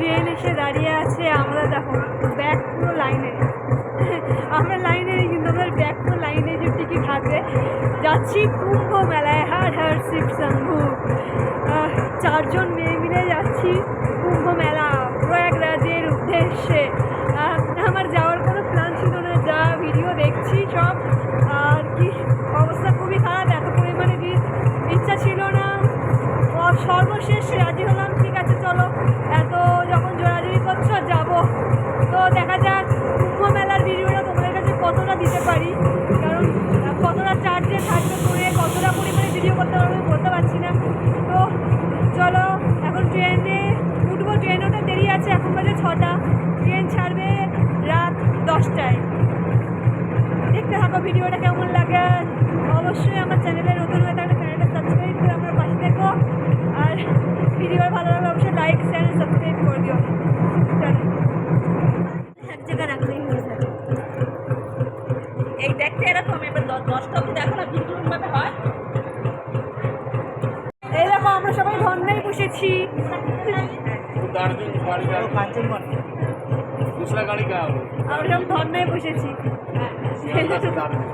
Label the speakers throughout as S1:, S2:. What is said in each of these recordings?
S1: Train এসে দাঁড়িয়ে আছে, আমরা দেখো, ব্যাগ পুরো লাইনে। আমরা লাইনে নেই, কিন্তু আমাদের ব্যাগ পুরো লাইনে যে টিকিট হাতে। যাচ্ছি কুম্ভ মেলায়, হার হার, শিব, শম্ভু। চারজন মেয়ে মিলে যাচ্ছি কুম্ভ মেলা। প্রয়াগরাজের উদ্দেশ্যে। এখন বাজে ছটা, ট্রেন ছাড়বে রাত দশটায়। দেখতে থাকো ভিডিওটা কেমন লাগে। অবশ্যই আমার চ্যানেলে
S2: दूसरा गाड़ी का
S1: আমরা সব ধন্যায় বসেছি
S2: दार्जिलिंग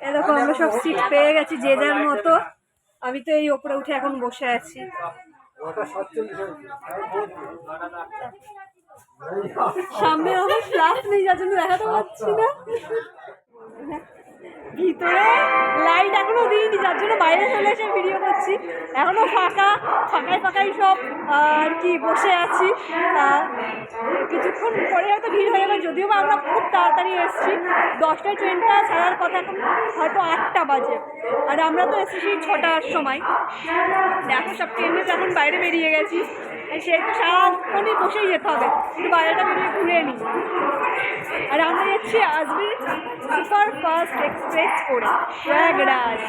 S1: এই দেখো আমরা সব সিট পেয়ে গেছি যে যার মতো আমি তো এই ওপরে উঠে এখন বসে আছি সামনে আমার ফ্ল্যাশ নেই যার জন্য দেখাতে পাচ্ছি না ভিতরে লাইট এখনও দিইনি, যার জন্য বাইরে চলে এসে ভিডিও করছি। এখনও ফাঁকা ফাঁকায় ফাঁকাই সব আর কি বসে আছি। কিছুক্ষণ পরে হয়তো ভিড় হয়ে যাবে, যদিও বা আমরা খুব তাড়াতাড়ি এসেছি। দশটায় ট্রেনটা ছাড়ার কথা এখন হয়তো আটটা বাজে। আর আমরা তো এসেছি ছটার সময়। দেখো সব ট্রেনে এখন বাইরে বেরিয়ে গেছি। সেই তো সারাক্ষণই বসেই যেতে হবে। কিন্তু বাজারটা বেরিয়ে ঘুরে নিই। আর আমরা যাচ্ছি আজমি সুপার ফাস্ট এক্সপ্রেস করে। প্রয়াগরাজ।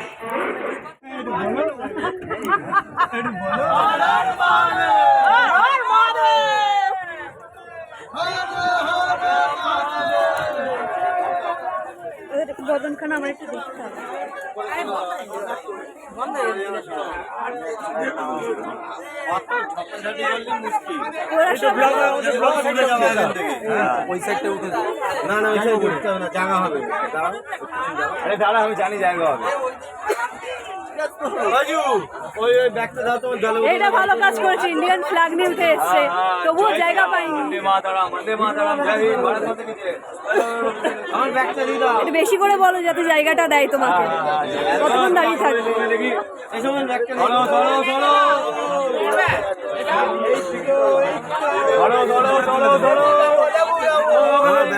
S1: ওদের বদনখানা আমার একটু দেখতে হবে।
S2: না না না জায়গা হবে। আরে দাঁড়া আমি জানি জায়গা হবে।
S1: ভালো কাজ করেছে ইন্ডিয়ান ফ্ল্যাগ এসছে। তবুও জায়গা পাইনি। বেশি করে বলো যাতে জায়গাটা দেয় তোমাকে। কতক্ষণ দাঁড়িয়ে থাকবে?
S2: ধরো।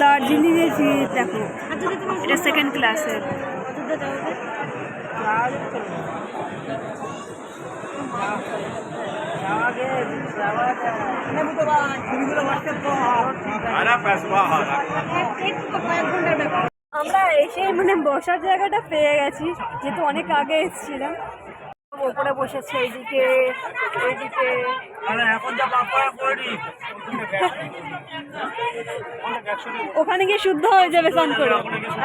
S1: দার্জিলিং এর দেখো, এটা সেকেন্ড ক্লাসের আমরা এসে মানে বসার জায়গাটা পেয়ে গেছি, যেহেতু অনেক আগে এসেছিলাম। ওপরে বসেছে এইদিকে এইদিকে ওখানে গিয়ে শুদ্ধ হয়ে যাবে স্নান করে।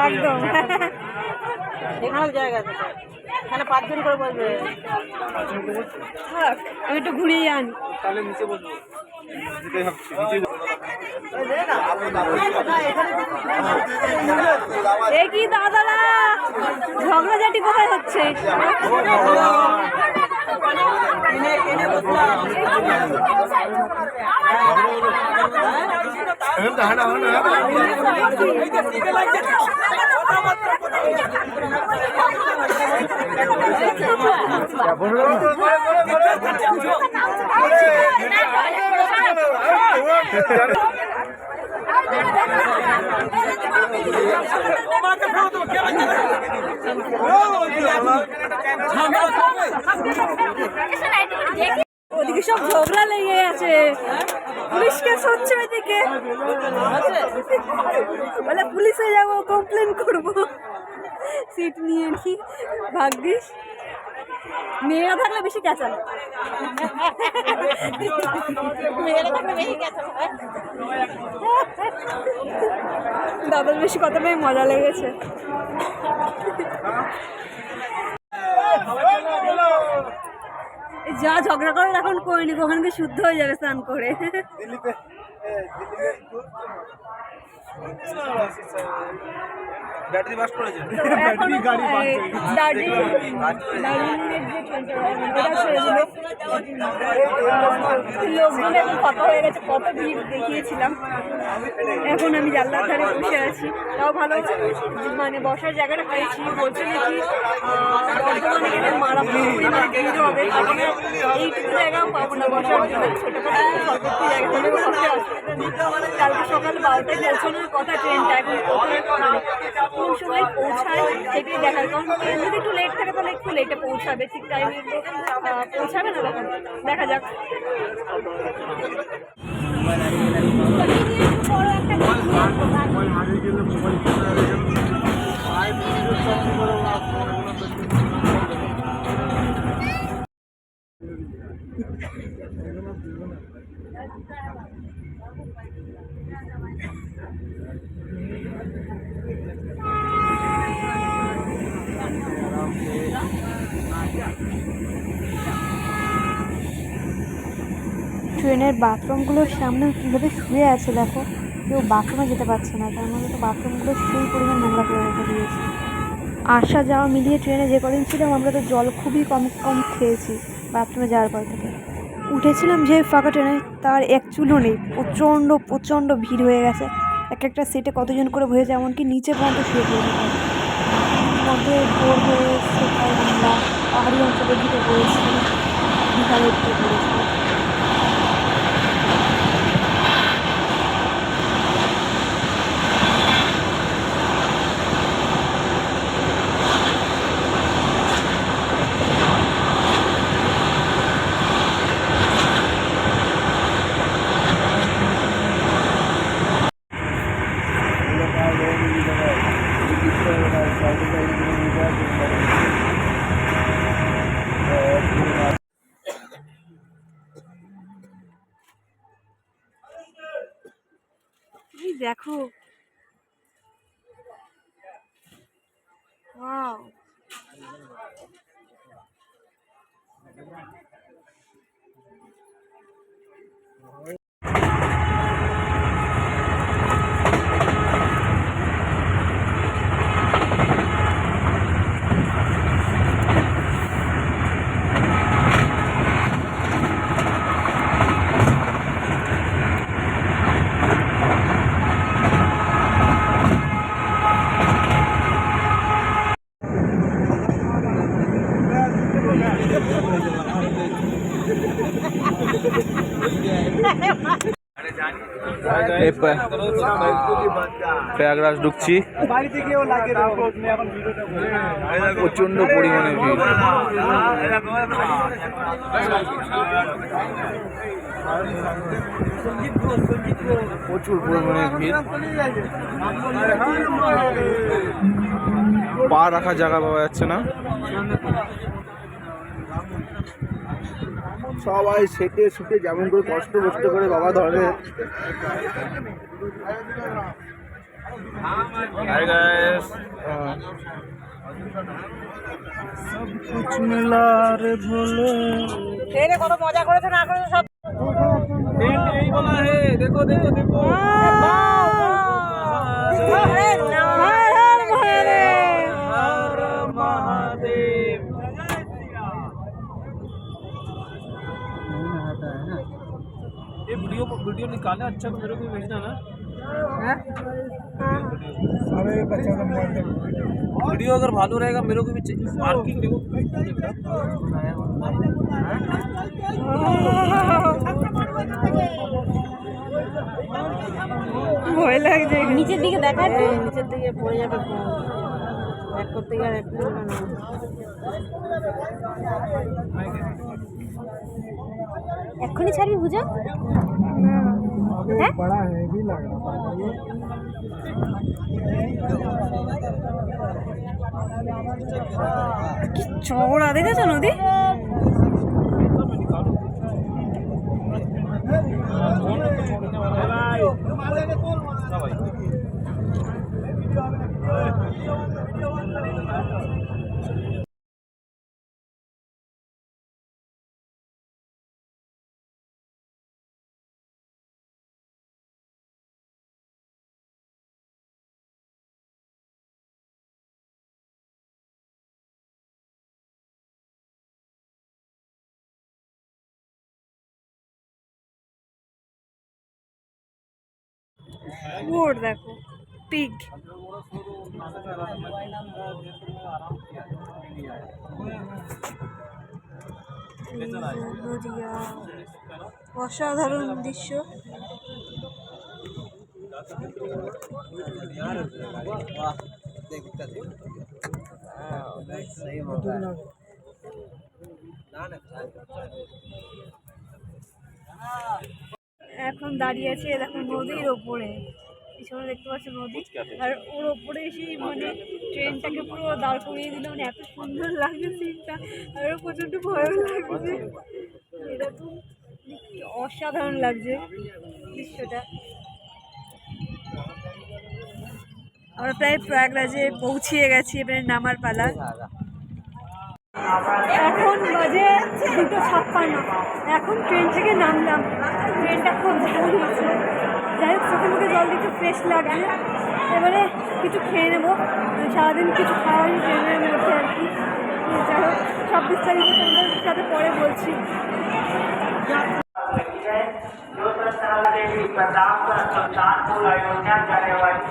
S1: একদম।
S3: এখানে জায়গা আছে এখানে পাঁচজন করে
S1: থাক, আমি একটু ঘুরিয়ে আনি।
S2: তাহলে নিচে বসবো।
S1: কি দাদারা? ঝগড়াঝাটি কোথায় হচ্ছে? ওদিকে সব ঝগড়া লেগে আছে পুলিশকে সরছে ওইদিকে। বলে, পুলিশে যাব কমপ্লেন করব। সিট নিয়ে কি ভাগ্যিস। মেয়েরা থাকলে বেশি ক্যাচাল
S3: থাকলে বেশি
S1: দাদার বেশি কথাটাই মজা লেগেছে। যা ঝগড়া করে এখন করিনি ওখানে গিয়ে শুদ্ধ হয়ে যাবে স্নান করে।
S2: দিল্লিতে ব্যাটারি করেছে।
S1: ওটা ছেড়েছিল লোকজন এখন কথা হয়ে গেছে কত ভিড় দেখিয়েছিলাম। এখন আমি জানলার ধারে বসে আছি। তাও ভালো মানে বসার জায়গাটা পেয়েছি। বলছে নাকি আহ, বর্ধমানে গেলে ভিড় হবে। এইটুকু জায়গাও পাবো না। বসার জন্য ছোটোখাটো জায়গা হলে বসে কালকে সকাল বারোটায় পৌঁছানোর কথা ট্রেনটা এখন কোথায় মানে কোন সময় পৌঁছায় সেটাই দেখার কারণ যদি একটু লেট থাকে তাহলে একটু লেটে পৌঁছাবে, ঠিক টাইমে পৌঁছাবে না তখন, দেখা যাক।
S4: ট্রেনের বাথরুমগুলোর সামনে কীভাবে শুয়ে আছে দেখো, কেউ বাথরুমে যেতে পারছে না, তার মধ্যে তো বাথরুমগুলো সেই পরিমাণ নোংরা করে রেখে দিয়েছে। আসা যাওয়া মিলিয়ে ট্রেনে যে কদিন ছিলাম, আমরা তো জল খুবই কম কম খেয়েছি বাথরুমে যাওয়ার পর থেকে। উঠেছিলাম যে ফাঁকা ট্রেনে, তার এক চুলও নেই। প্রচণ্ড প্রচণ্ড ভিড় হয়ে গেছে। এক একটা সিটে কতজন করে বসেছে, এমনকি নিচে পর্যন্ত শুয়ে পড়েছে। মধ্যে ভোর হয়ে আমরা পাহাড়ি অঞ্চলের দিকে পড়েছি বিকালের দিকে পড়েছি
S1: এই দেখো। ওয়াও
S5: প্রয়াগরাজ ঢুকছি। প্রচণ্ড পরিমাণে ভিড়। প্রচুর পরিমাণে ভিড়। পা রাখার জায়গা পাওয়া যাচ্ছে না।
S2: সবাই সেটে শুটে যেমন করে কষ্ট কষ্ট করে বাবা ধরে। সব কিছু
S3: মেলা কত মজা করেছে না করেছে সব দেখো
S2: দেখো দেখো। वीडियो वीडियो निकालना अच्छा तो मेरे को भी भेजना ना अरे बच्चा का मोबाइल वीडियो अगर भालो रहेगा मेरे को भी पार्किंग देखो
S1: ভয় লাগছে
S3: নিচের দিকে দেখা একটু নিচের দিকে পড়ে যাবে এক করতে গিয়ে আর এক করবে না
S4: এক্ষুনি ছাড়বি বুঝো হ্যাঁ?
S1: কি চওড়া দেখেছ নদী? বোর্ড দেখো পিগ অসাধারণ দৃশ্য। এখন দাঁড়িয়ে আছে দেখো নদীর ওপরে। পিছনে দেখতে পাচ্ছ নদী। আর ওর ওপরে এসে মানে ট্রেনটাকে পুরো দাঁড় করিয়ে দিল। মানে এত সুন্দর লাগছে সিনটা। আর প্রচণ্ড ভয়ও লাগছে। এরকম অসাধারণ লাগছে দৃশ্যটা। আমরা প্রায় প্রয়াগরাজে পৌঁছিয়ে গেছি, এবারে নামার পালা। এখন বাজে দুটো ছাপ্পান্ন। এখন ট্রেন থেকে নামলাম। ভালো হয়েছে যাই হোক চোখে মুখে জল দিতে ফ্রেশ লাগছে এবারে কিছু খেয়ে নেবো সারাদিন কিছু খাওয়া হয়নি ট্রেনের মধ্যে আর কি যাই হোক ছাব্বিশ তারিখে তোমাদের সাথে পরে বলছি
S6: जो प्रस्ताव देवी प्रताप सुल्तानपुर अयोध्या जाने वाली